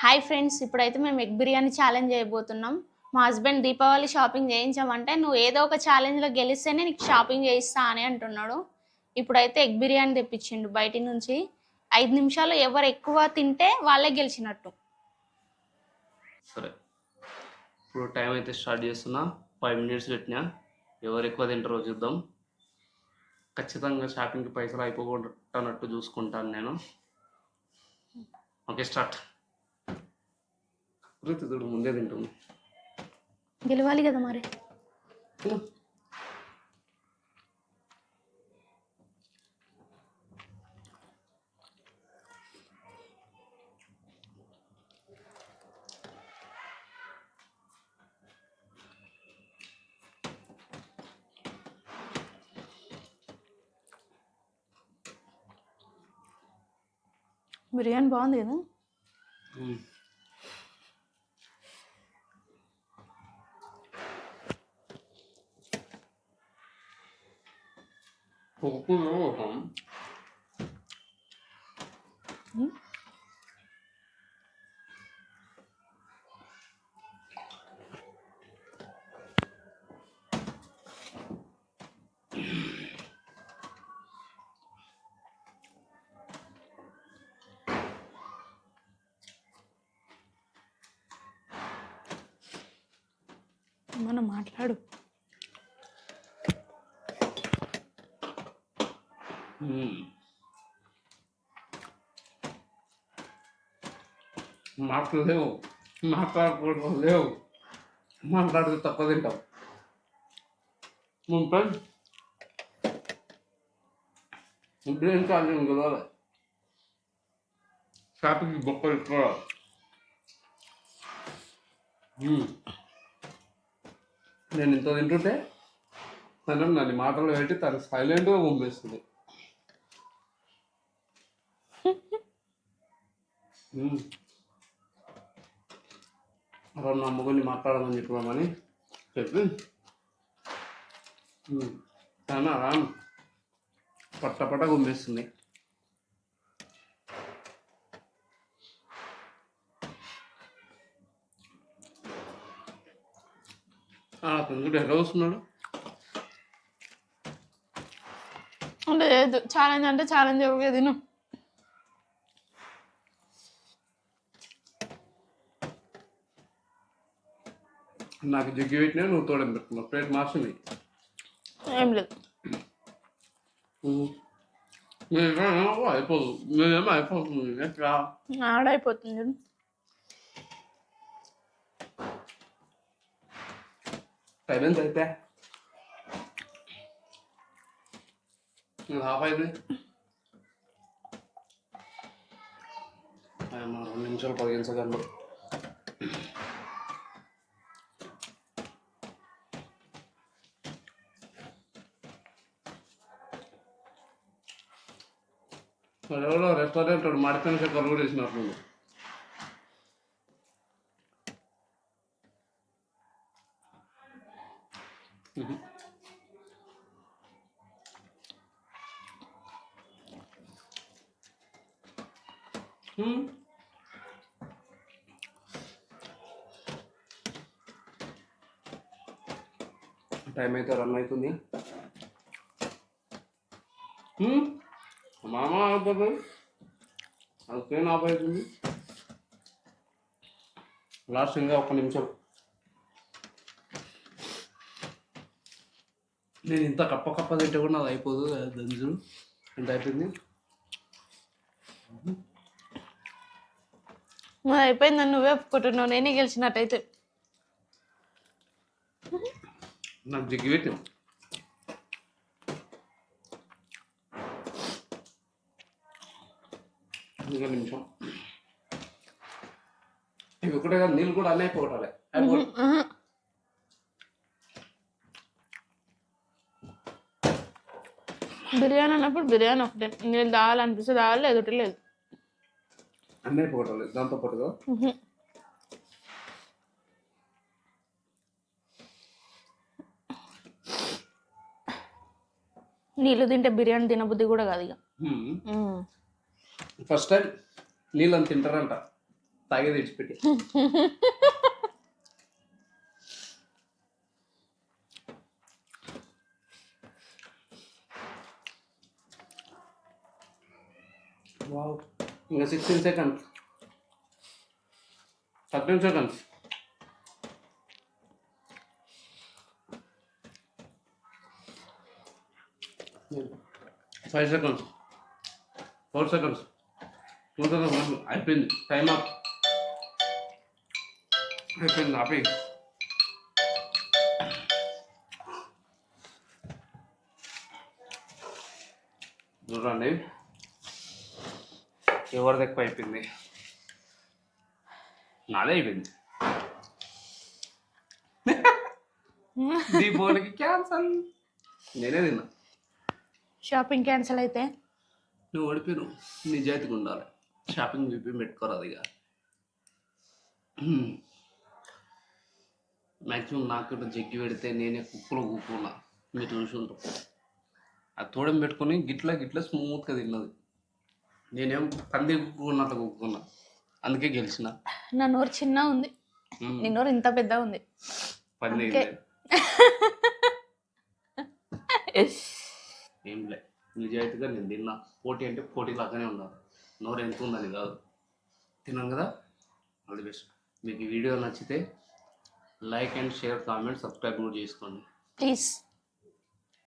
Hi friends ఇప్పుడైతే మేము egg biryani challenge చేయబోతున్నాం. మా హస్బెండ్ దీపావళి షాపింగ్ చేయించామంటే నువ్వు ఏదో ఒక ఛాలెంజ్లో గెలిస్తేనే నీకు షాపింగ్ చేయిస్తా అని అంటున్నాడు. ఇప్పుడైతే ఎగ్ బిర్యానీ తెప్పించిండు బయటి నుంచి. ఐదు నిమిషాలు ఎవరు ఎక్కువ తింటే వాళ్ళే గెలిచినట్టు. సరే. ఇప్పుడు టైం అయితే స్టార్ట్ చేస్తున్నా. ఫైవ్ మినిట్స్ పెట్టినా. ఎవరు ఎక్కువ తింటారో చూద్దాం. ఖచ్చితంగా షాపింగ్కి పైసలు అయిపోగొట్టనట్టు చూసుకుంటాను నేను. ఓకే స్టార్ట్ చూడు ముందే తింటుంది గెలవాలి కదా మరి తిను. బిర్యానీ బాగుంది కదా మ్మ్. hein? వేయకూడదు. మనం మాట్లాడు మాటలు లేవు మాట్లాడకూడదు. లేవు మాట్లాడితే తక్కువ తింటాం ముంపై. ఇప్పుడు ఏం కాదు గెలవాలి షాపింగ్ గొప్ప మ్మ్. నేను ఇంత తింటుంటే తను నన్ను మాటలు పెట్టి తను సైలెంట్గా పంపిస్తుంది. అప్పుడు నా మాట్లాడమని చెప్పమని చెప్పి. తన తను పట్ట పట్ట గుమ్మేస్తుంది. అతను కూడా ఎలా వస్తున్నాడు? లేదు ఛాలెంజ్ అంటే ఛాలెంజ్ ఎవరికే తిను. నాకు జగ్గి పెట్టినా నువ్వు తోడని పెట్టుకున్నావు ప్లేట్ మార్చింది ఏం లేదు. అయిపోదు. నేనేమో అయిపోతుంది ఎట్లా ఆడైపోతుంది. టైం ఎంత అయితే? హాఫ్ అయింది. రెండు నిమిషాలు పదిహేను సెకండ్లు. ఎవరో రెస్టారెంట్ వాడు కూడా వేసినట్లుంది Hmm. టైం అయితే రన్ అవుతుంది Hmm. మామ అయిపోతుంది అది ట్రైన్ ఆఫ్ అవుతుంది లాస్ట్ ఇంకా ఒక్క నిమిషం. నేను ఇంత కప్ప కప్ప తింటే కూడా అది అయిపోదు దంజు. ఎంత అయిపోయింది? మరి అయిపోయిందని నువ్వే ఒప్పుకుంటున్నావు నేనే గెలిచినట్టయితే. నాకు జిగ్గి ఇంకొక నిమిషం. ఇవి ఒకటే కాదు నీళ్ళు కూడా అన్నీ అయిపోగొట్టాలి. బిర్యానీ అన్నప్పుడు బిర్యానీ ఒకటే. నేను తాగాలనిపిస్తే తాగాలి లేదంటే లేదు. అన్నీ అయిపోగొట్టాలి దాంతో పాటుగా. నీళ్ళు తింటే బిర్యానీ తినబుద్ధి కూడా కాదు ఇక. ఫస్ట్ టైం నీళ్ళని తింటారంట. తాగేది విడిచిపెట్టి వావ్. ఇంకా sixteen seconds. Thirteen seconds. Five seconds. Four seconds. అయిపోయింది. టైం అప్ అయిపోయింది ఆపి చూడండి. ఎవరిది ఎక్కువ అయిపోయింది నాదే అయిపోయింది. దీపావళికి క్యాన్సల్. నేనే తిన్నా. షాపింగ్ క్యాన్సిల్ అయితే? నువ్వు ఓడిపోయాను నిజాయితీగా ఉండాలి. షాపింగ్ విప్పి పెట్టుకోరాదు ఇక. మ్యాక్సిమం నాకు జగ్గి పెడితే నేనే కుక్కలో కూకున్నా మీరు చూసుంటాం ఆ తోడం పెట్టుకొని గిట్ల గిట్ల స్మూత్గా తిన్నది. నేనేం పంది కుక్కున్నట్టు కుక్కున్నా అందుకే గెలిచిన. నా నోరు చిన్న ఉంది. నీ నోరు ఇంత పెద్ద ఉంది. పంది అందుకే. ఏం లే. నిజాయితీగా నేను తిన్నా. పోటీ అంటే పోటీ లాగానే ఉన్నారు నోరు ఎంత ఉందని కాదు. తిన్నాను కదా? All the best. మీకు ఈ వీడియో నచ్చితే like and share comment subscribe కూడా చేసుకోండి. ప్లీజ్.